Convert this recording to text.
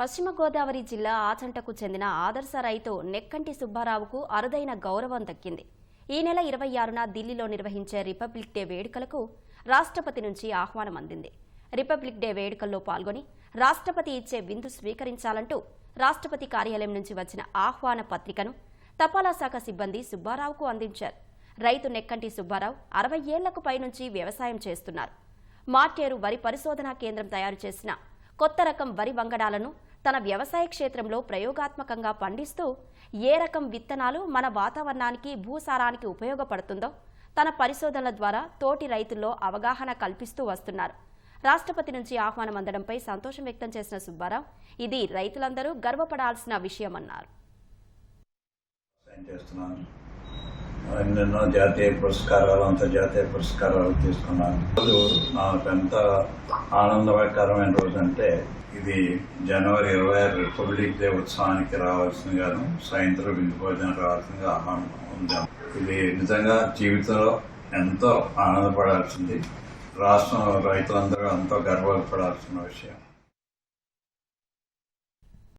పశ్చిమ గోదావరి జిల్లా ఆచంటకు చెందిన ఆదర్శ రైతు నెక్కంటి సుబ్బారావుకు అరుదైన గౌరవం దక్కింది. ఈ నెల ఇరవై ఆరున ఢిల్లీలో నిర్వహించే రిపబ్లిక్ డే వేడుకలకు రాష్ట్రపతి నుంచి ఆహ్వానం అందింది. రిపబ్లిక్ డే వేడుకల్లో పాల్గొని రాష్ట్రపతి ఇచ్చే విందు స్వీకరించాలంటూ రాష్ట్రపతి కార్యాలయం నుంచి వచ్చిన ఆహ్వాన పత్రికను తపాలా శాఖ సిబ్బంది సుబ్బారావుకు అందించారు. రైతు నెక్కంటి సుబ్బారావు అరవై ఏళ్ళకు పైనుంచి వ్యవసాయం చేస్తున్నారు. మాటేరు వరి పరిశోధనా కేంద్రం తయారు చేసిన కొత్త రకం వరి వంగడాలను తన వ్యవసాయ క్షేత్రంలో ప్రయోగాత్మకంగా పండిస్తూ ఏ రకం విత్తనాలు మన వాతావరణానికి భూసారానికి ఉపయోగపడుతుందో తన పరిశోధనల ద్వారా తోటి రైతుల్లో అవగాహన కల్పిస్తూ వస్తున్నారు. రాష్ట్రపతి నుంచి ఆహ్వానం అందడంపై సంతోషం వ్యక్తం చేసిన సుబ్బారావు ఇది రైతులందరూ గర్వపడాల్సిన విషయమన్నారు. ఎన్నెన్నో జాతీయ పురస్కారాలు అంతర్జాతీయ పురస్కారాలు తీసుకున్నాను రోజు నాకు ఎంత ఆనందకరమైన రోజు అంటే ఇది జనవరి ఇరవై ఆరు రిపబ్లిక్ డే ఉత్సవానికి రావాల్సిందిగాను సాయంత్రం విందు భోజనం రావాల్సిందిగా ఆహ్వానం ఉందాం ఇది నిజంగా జీవితంలో ఎంతో ఆనందపడాల్సింది. రాష్ట్రం రైతులందరూ ఎంతో గర్వపడాల్సిన విషయం.